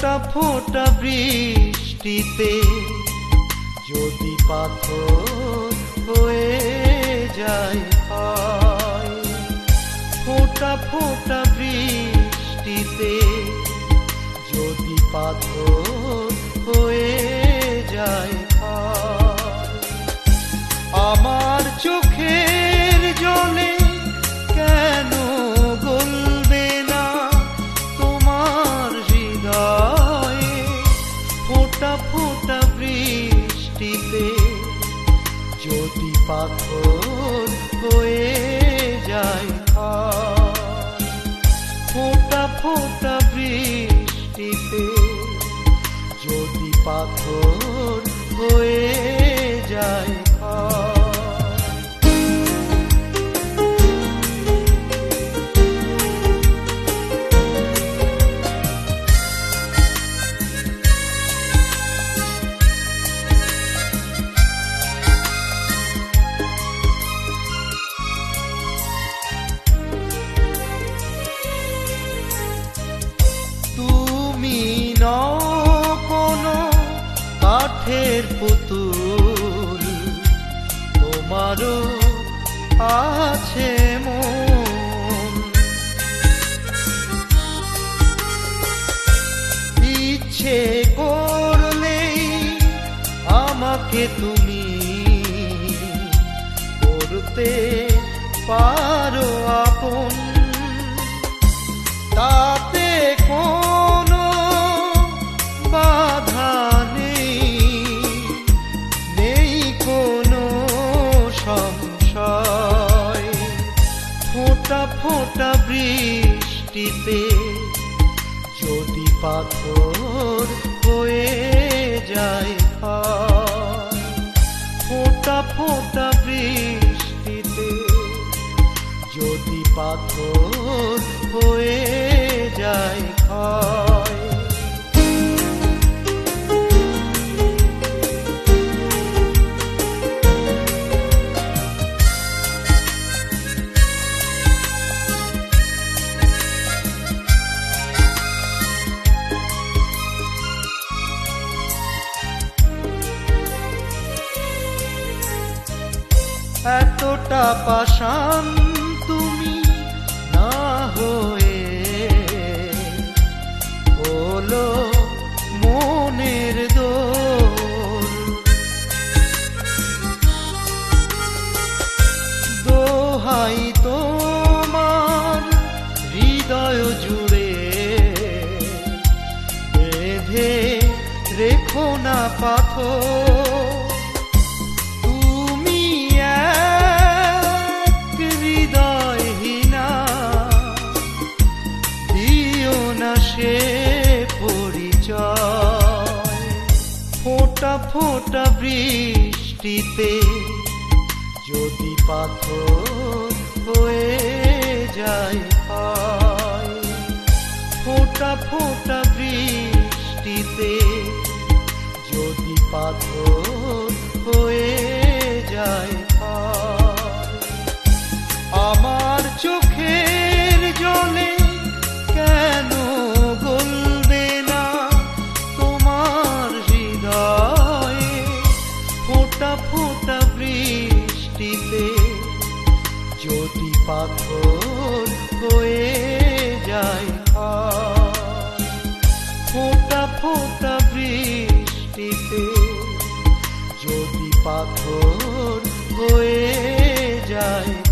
ফোঁটা বৃষ্টিতে যদি পাথর হয়ে যায় ক্ষয় ফোঁটা ফোঁটা বৃষ্টিতে যদি পাথর হয়ে যায় পাথর হয়ে যায়। ফোঁটা ফোঁটা বৃষ্টিতে যদি পাথর হয়ে যায় কাঠের পুতুল। তোমারও আছে মন। ইচ্ছে করলেই আমাকে তুমি করতে পারো আপন ফোঁটা ফোঁটা বৃষ্টিতে যদি পাথর হয়ে যায়। ফোঁটা ফোঁটা বৃষ্টিতে যদি পাথর এতটা পাশান তুমি না হয়ে হলো মনের দোল। দোহাই তোমার হৃদয় জুড়ে, বেঁধে রেখো না পাথর। সে পরিচয় ফোঁটা ফোঁটা বৃষ্টিতে যদি পাথর হয়ে যায় ক্ষয়। ফোঁটা ফোঁটা বৃষ্টিতে যদি পাথর হয়ে যায় পাথর হয়ে যায়।